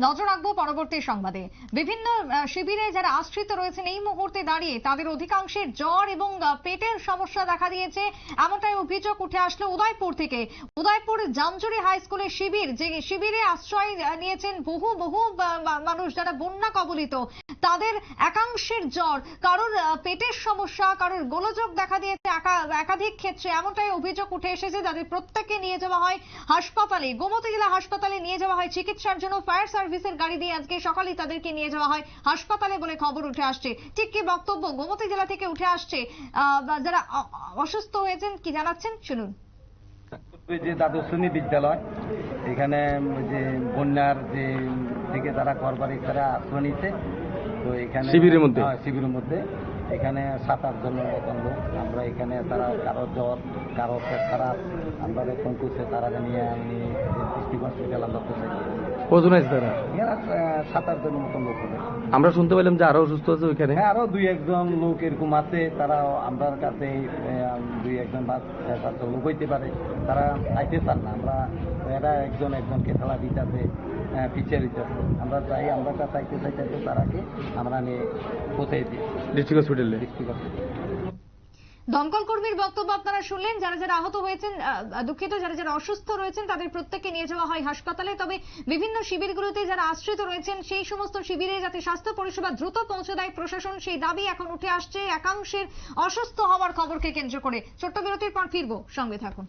নজর রাখব পরবর্তী সংবাদে। বিভিন্ন শিবিরে যারা আশ্রিত রয়েছেন এই মুহূর্তে দাঁড়িয়ে তাদের অধিকাংশের জ্বর এবং পেটের সমস্যা দেখা দিয়েছে। এমনটাই অভিযোগ উঠে আসলো উদয়পুর থেকে। উদয়পুর জামজুরি হাই স্কুলের শিবির, যে শিবিরে আশ্রয় নিয়েছেন বহু বহু মানুষ যারা বন্যা কবলিত, তাদের একাংশের জ্বর, কারোর পেটের সমস্যা, কারোর গোলযোগ দেখা দিয়েছে একা- একাধিক ক্ষেত্রে। এমনটাই অভিযোগ উঠে এসেছে তাদের প্রত্যেককে নিয়ে যাওয়া হয় হাসপাতালে, গোমতী জেলা হাসপাতালে নিয়ে যাওয়া হয় চিকিৎসার জন্য, ফায়ার সার্ভিসের গাড়ি দিয়ে আজকে সকালেই তাদেরকে নিয়ে যাওয়া হয় হাসপাতালে বলে খবর উঠে আসছে ঠিক কি বক্তব্য গোমতী জেলা থেকে উঠে আসছে আহ, যারা অসুস্থ হয়েছেন কি জানাচ্ছেন শুনুন যে দ্বাদশ শ্রেণি বিদ্যালয় এখানে ওই যে বন্যার যে থেকে তারা ঘরবাড়ি তারা আশ্রয় নিচ্ছে তো এখানে শিবিরের মধ্যে? হ্যাঁ, শিবিরের মধ্যে এখানে সাত আট জনের মতন লোক আমরা এখানে তারা কারও জ্বর কারও পেট খারাপ আমরা ফোন করছে তারা নিয়ে আমি ডিস্ট্রিক্ট হসপিটাল আমরা পৌঁছে কজন আছে তারা সাত আট জনের মতন লোক হবে আমরা শুনতে পেলাম যে আরও অসুস্থ আছে ওইখানে। হ্যাঁ আরও দুই একজন লোক এরকম আছে তারা আমার কাছে দুই একজন বা ছয় লোক হইতে পারে তারা আইতে চান না। আমরা এরা একজন একজনকে খেলা দিতেছে পিছিয়ে দিতেছে। আমরা চাই আমরা চাইতে চাইতে তারাকে আমরা নিয়ে পৌঁছাই দিই। ডিস্ট্রিক্ট হসপিটালে ডিস্ট্রিক্ট দমকল কর্মীর বক্তব্য আপনারা শুনলেন। যারা যারা আহত হয়েছেন দুঃখিত, যারা যারা অসুস্থ রয়েছেন, তাদের প্রত্যেককে নিয়ে যাওয়া হয় হাসপাতালে। তবে বিভিন্ন শিবিরগুলোতে যারা আশ্রিত রয়েছেন, সেই সমস্ত শিবিরে যাতে স্বাস্থ্য পরিষেবা দ্রুত পৌঁছে দেয় প্রশাসন, সেই দাবি এখন উঠে আসছে একাংশের অসুস্থ হওয়ার খবরকে কেন্দ্র করে। ছোট্ট বিরতির পর ফিরবো। সঙ্গে থাকুন।